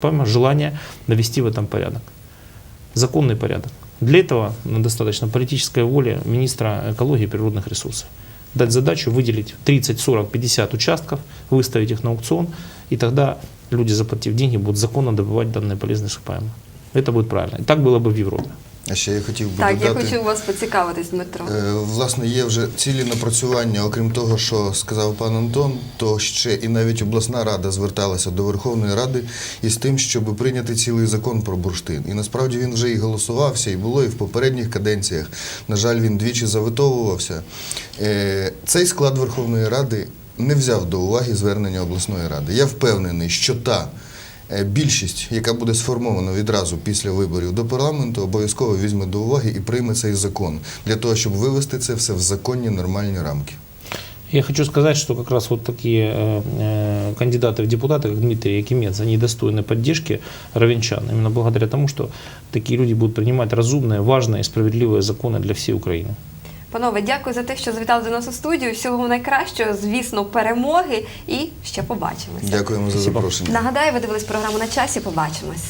Помимо желания навести в этом порядок. Законный порядок. Для этого ну, достаточно политической воли министра экологии и природных ресурсов. Дать задачу выделить 30, 40, 50 участков, выставить их на аукцион, и тогда люди, заплатив деньги, будут законно добывать данные полезные ископаемые. Это будет правильно. И так было бы в Европе. А ще я хотів би Так, я хочу у вас поцікавитись, Дмитро. Е, Власне, є вже цілі напрацювання, окрім того, що сказав пан Антон, то ще і навіть обласна рада зверталася до Верховної Ради із тим, щоб прийняти цілий закон про бурштин. І насправді він вже і голосувався, і було і в попередніх каденціях. На жаль, він двічі завитовувався. Е, Цей склад Верховної Ради не взяв до уваги звернення обласної ради. Я впевнений, що та. е, Більшість, яка буде сформована відразу після виборів до парламенту, обов'язково візьме до уваги і прийме цей закон для того, щоб вивести це все в законні нормальні рамки. Я хочу сказать, что как раз вот такие э, э, кандидаты в депутаты, как Дмитрий Якимец, они достойны поддержки равенчан. Именно благодаря тому, что такие люди будут принимать разумные, важные и справедливые законы для всей Украины. Панове, дякую за те, що завітали до нас у студію. Всього найкращого, звісно, перемоги і ще побачимось. Дякуємо за запрошення. Нагадаю, ви дивились програму на часі. Побачимось.